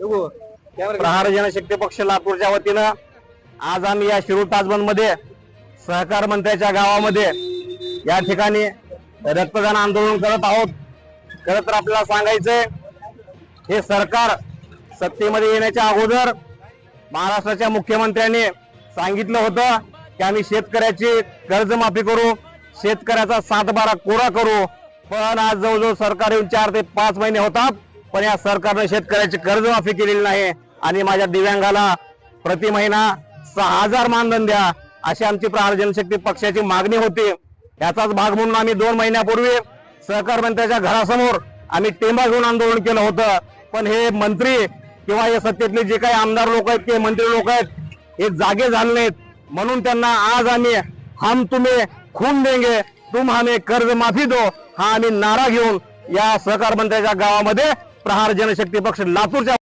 प्रहार जनशक्ती पक्ष लातूरच्या वतीनं आज आम्ही या शिरूर ताजबंदमध्ये सहकार मंत्र्याच्या गावामध्ये या ठिकाणी रक्तदान आंदोलन करत आहोत. खरं तर आपल्याला सांगायचंय हे सरकार सत्तेमध्ये येण्याच्या अगोदर महाराष्ट्राच्या मुख्यमंत्र्यांनी सांगितलं होतं की आम्ही शेतकऱ्याची कर्जमाफी करू शेतकऱ्याचा सातबारा कोरा करू. पण आज जवळजवळ सरकार येऊन चार ते पाच महिने होतात. पण या सरकारने शेतकऱ्याची कर्जमाफी केलेली नाही आणि माझ्या दिव्यांगाला प्रति महिना सहा हजार मानधन द्या अशी आमची प्रहार जनशक्ती पक्षाची मागणी होती. याचाच भाग म्हणून आम्ही दोन महिन्यापूर्वी सहकार मंत्र्याच्या घरासमोर आम्ही टेंबा घेऊन आंदोलन केलं होतं. पण हे मंत्री किंवा या सत्तेतले जे काही आमदार लोक आहेत ते मंत्री लोक आहेत हे जागे झाले नाहीत. म्हणून त्यांना आज आम्ही हम तुम्ही खून देंगे तुम हमें कर्ज माफी दो हा आम्ही नारा घेऊन या सहकार मंत्र्याच्या गावामध्ये प्रहार जनशक्ती पक्ष लातूरच्या